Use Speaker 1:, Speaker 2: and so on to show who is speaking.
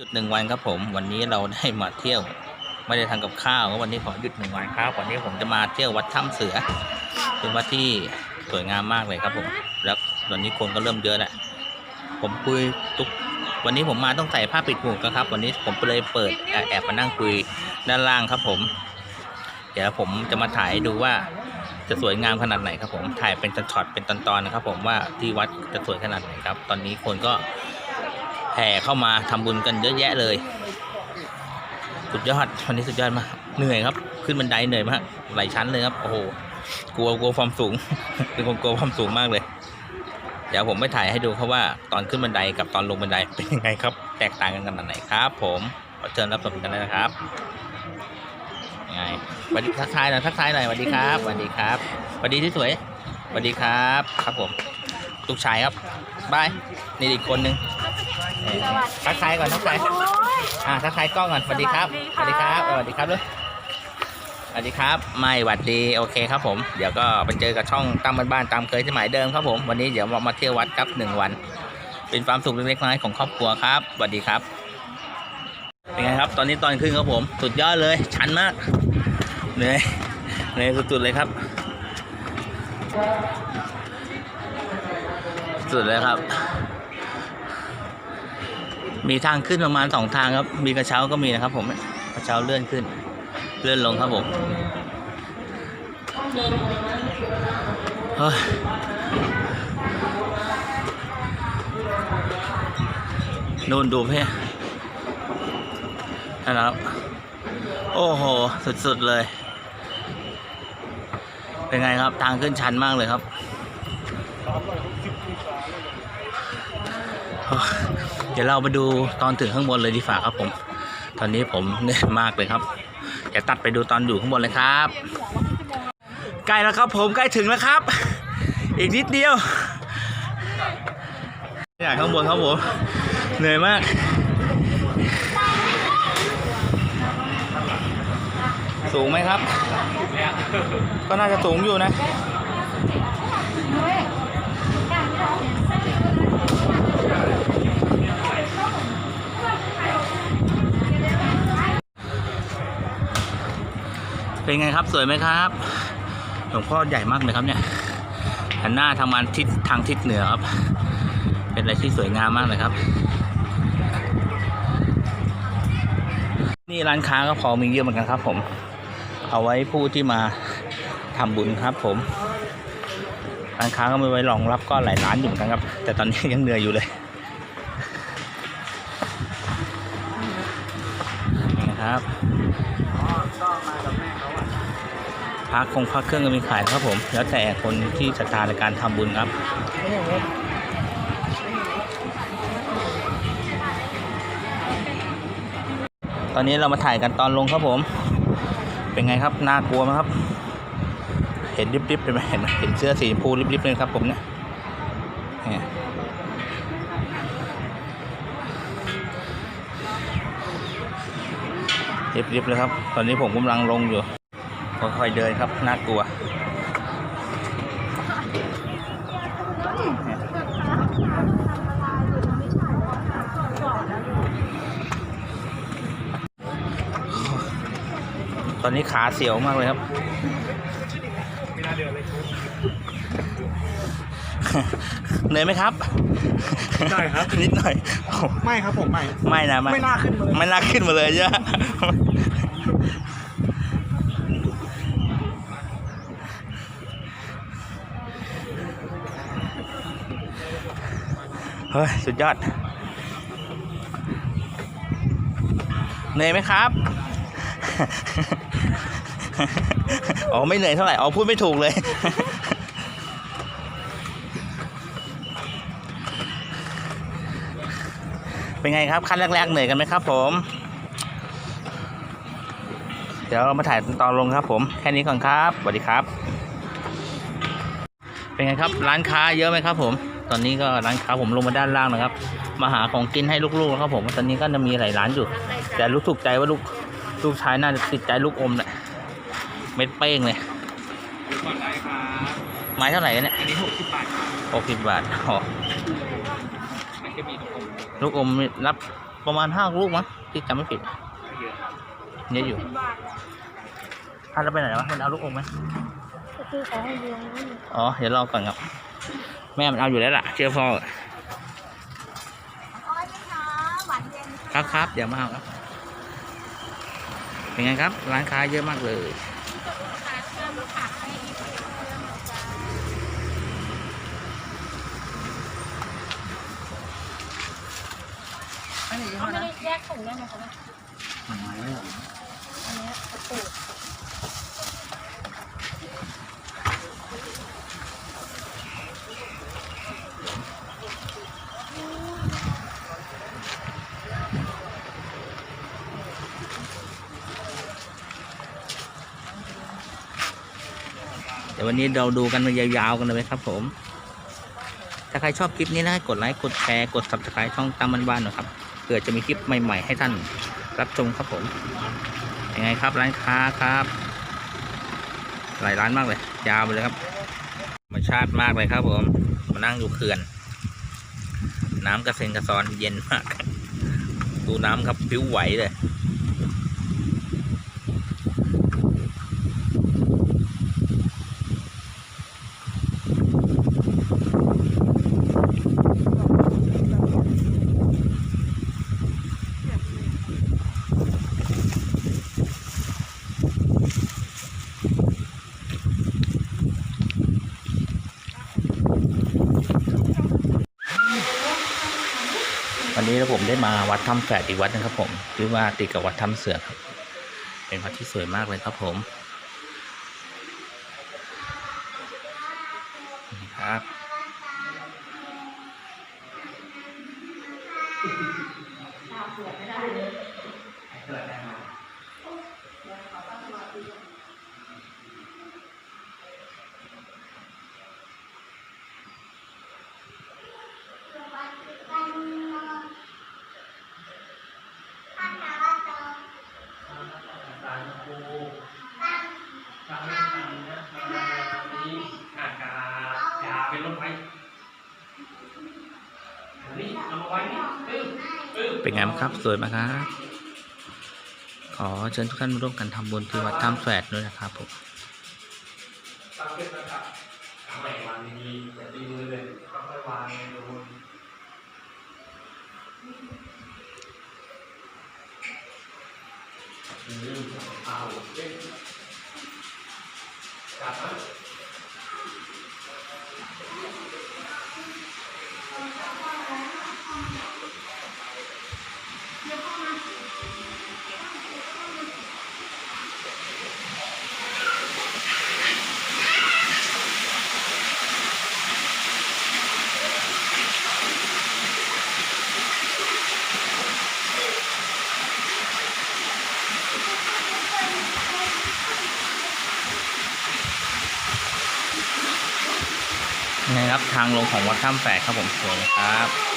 Speaker 1: หยุดหนึ่งวันครับผม วันนี้เราได้มาเที่ยว ไม่ได้ทำกับข้าวก็วันนี้ขอหยุดหนึ่งวันครับวันนี้ผมจะมาเที่ยววัดถ้ำเสือ เป็นวัดที่สวยงามมากเลยครับผม แล้วตอนนี้คนก็เริ่มเยอะแหละผมคุยทุกวันนี้ผมมาต้องใส่ผ้าปิดหูกันครับ วันนี้ผมเลยเปิดแอบแอบมานั่งคุยด้านล่างครับผม เดี๋ยวผมจะมาถ่ายดูว่าจะสวยงามขนาดไหนครับผมถ่ายเป็นช็อตเป็นตอนๆนะครับ ผมว่าที่วัดจะสวยขนาดไหนครับ ตอนนี้คนก็ ห่เข้ามาทำบุญกันเยอะแยะเลย สุดยอดวันนี้สุดยอดมากเหนื่อยครับ ขึ้นบันไดเหนื่อยมากหลายชั้นเลยครับโอ้โหกลัวกลัวความสูง เป็นคนกลัวความสูงมากเลย เดี๋ยวผมไปถ่ายให้ดูครับว่าตอนขึ้นบันไดกับตอนลงบันไดเป็นยังไงครับ แตกต่างกันขนาดไหนครับ ผมขอเชิญรับชมกันเลยนะครับยังไงสวัสดีทักทายหน่อยทักทายหน่อยสวัสดีครับสวัสดีครับสวัสดีที่สวยสวัสดีครับ ครับผมลูกชายครับบายนี่อีกคนนึง ทักทายก่อนทักทายอ่าทักทายกล้องก่อนสวัสดีครับสวัสดีครับเออสวัสดีครับเลยสวัสดีครับไม่หวัดดีโอเคครับผมเดี๋ยวก็ไปเจอกับช่องตามบ้านๆตามเคยที่หมายเดิมครับผมวันนี้เดี๋ยวเรามาเที่ยววัดครับหนึ่งวัน เป็นความสุขเล็กๆน้อยๆของครอบครัวครับสวัสดีครับเป็นไงครับตอนนี้ตอนขึ้นครับผม สุดยอดเลยชันมากเหนื่อยเหนื่อยสุดๆเลยครับสุดเลยครับ มีทางขึ้นประมาณสองทางครับ มีกระเช้าก็มีนะครับ ผมกระเช้าเลื่อนขึ้น เลื่อนลงครับผมเฮ้ยนู่นดูเพ่นะครับ โอ้โห สุด ๆ เลย เป็นไงครับ ทางขึ้นชันมากเลยครับ ดี๋ยวเราไปดูตอนถึงข้างบนเลยดีฝ่าครับผม ตอนนี้ผมเหนื่อยมากเลยครับเดี๋ยวตัดไปดูตอนอยู่ข้างบนเลยครับใกล้แล้วครับผมใกล้ถึงแล้วครับ อีกนิดเดียวอยากข้างบนครับผมเหนื่อยมากสูงไหมครับ ก็น่าจะสูงอยู่นะ เป็นไงครับสวยไหมครับ หลวงพ่อใหญ่มากเลยครับเนี่ยหันหน้าทางมันทิศทางทิศเหนือครับ เป็นอะไรที่สวยงามมากเลยครับ นี่ร้านค้าก็พอมีเยอะเหมือนกันครับ ผม เอาไว้ผู้ที่มาทำบุญครับ ผมร้านค้าก็ไม่ไว้รองรับก็หลายร้านอยู่เหมือนกันครับ แต่ตอนนี้ยังเหนื่อยอยู่เลย พักคงพักเครื่องก็มีขายครับผม แล้วแต่คนที่ศรัทธาในการทำบุญครับตอนนี้เรามาถ่ายกันตอนลงครับผม เป็นไงครับน่ากลัวไหมครับ เห็นริบๆเลยไหมเห็นไหมเห็นเสื้อสีพูริบๆเลยครับผมเนี่ยเนี่ยริบๆเลยครับ ตอนนี้ผมกำลังลงอยู่ ค่อยๆเดินครับน่ากลัวตอนนี้ขาเสียวมากเลยครับ เหนื่อยไหมครับ
Speaker 2: ได้ครับ
Speaker 1: นิดหน่อยโอ้
Speaker 2: ไม่ครับผมไม่
Speaker 1: ไม่นะไม่
Speaker 2: ไม่น่าขึ้นมาเลย
Speaker 1: ไม่น่าขึ้นมาเลยใช่ไห เฮ้ย สุดยอดเหนื่อยไหมครับอ๋อไม่เหนื่อยเท่าไหร่อ๋อพูดไม่ถูกเลย เป็นไงครับขั้นแรกๆเหนื่อยกันไหมครับผม เดี๋ยวเรามาถ่ายตอนลงครับ ผมแค่นี้ก่อนครับสวัสดีครับ เป็นไงครับร้านค้าเยอะไหมครับผม ตอนนี้ก็ร้านค้าผมลงมาด้านล่างนะครับ มาหาของกินให้ลูกๆนะครับผม ตอนนี้ก็จะมีหลายร้านอยู่ แต่รู้ถูกใจว่าลูกลูกชายน่าจะติดใจลูกอมแหละเม็ดเป้งเลย
Speaker 2: ก่อนได้ครับ
Speaker 1: ไม้เท่าไหร่กันเนี่ย
Speaker 2: อันนี้หกสิบบาท
Speaker 1: หกสิบบาทอ๋อ
Speaker 2: มันจะมีตรงผม
Speaker 1: ลูกอมรับปประมาณห้าลูกมั้งที่จำไม่ผิด
Speaker 2: เยอะครับ
Speaker 1: เยอะอยู่
Speaker 3: เป็นบาทนะ
Speaker 1: ท่านจะไปไหนวะมันเอาลูกอมไหม
Speaker 3: ก็คือของให้เลี้ยงนี่
Speaker 1: อ๋อ เดี๋ยวรอก่อนครับ แม่มันเอาอยู่แล้วล่ะ เชื่อพ่อ
Speaker 3: อ้อยนะคะหวานเย็น
Speaker 1: ครับครับเดี๋ยวมาเอาครับ เป็นไงครับ ร้านค้าเยอะมากเลยอันนี้
Speaker 3: เอาไม่ได้แยกถุงได้ไหมคะเนี่ยอันนี้กระปุก
Speaker 1: เดี๋ย วันนี้เราดูกันยาวๆกันเลยครับผม ถ้าใครชอบคลิปนี้นะกดไลค์กดแชร์กด subscribe ช่องตามบ้านๆหนะครับเพื่อจะมีคลิปใหม่ ๆ ให้ท่านรับชมครับผมยังไงครับร้านค้าครับ หลายร้านมากเลย ยาวไปเลยครับธรรมชาติมากเลยครับ ผม มานั่งอยู่เขื่อน น้ำกระเซ็นกระซอนเย็นมาก ดูน้ำครับผิวไหวเลย วันนี้ผมได้มาวัดถ้ำแฝดอีกวัดนึงครับ ผมชื่อว่าติดกับวัดถ้ำเสือครับ เป็นวัดที่สวยมากเลยครับผมครับ
Speaker 2: เป็นรถไฟนี่เอามาไว้นี่ปึ๊บปึ๊บ
Speaker 1: เป็นไงบ้างครับ สวยไหมครับ ขอเชิญทุกท่านมาร่วมกันทำบุญที่วัดถ้ำแฝดด้วยนะครับผม
Speaker 2: ตั้งเป็นระดับทำไมวางดีๆอ ค
Speaker 1: รับ ทางลงของวัดถ้ำแฝกครับผมสวยครับ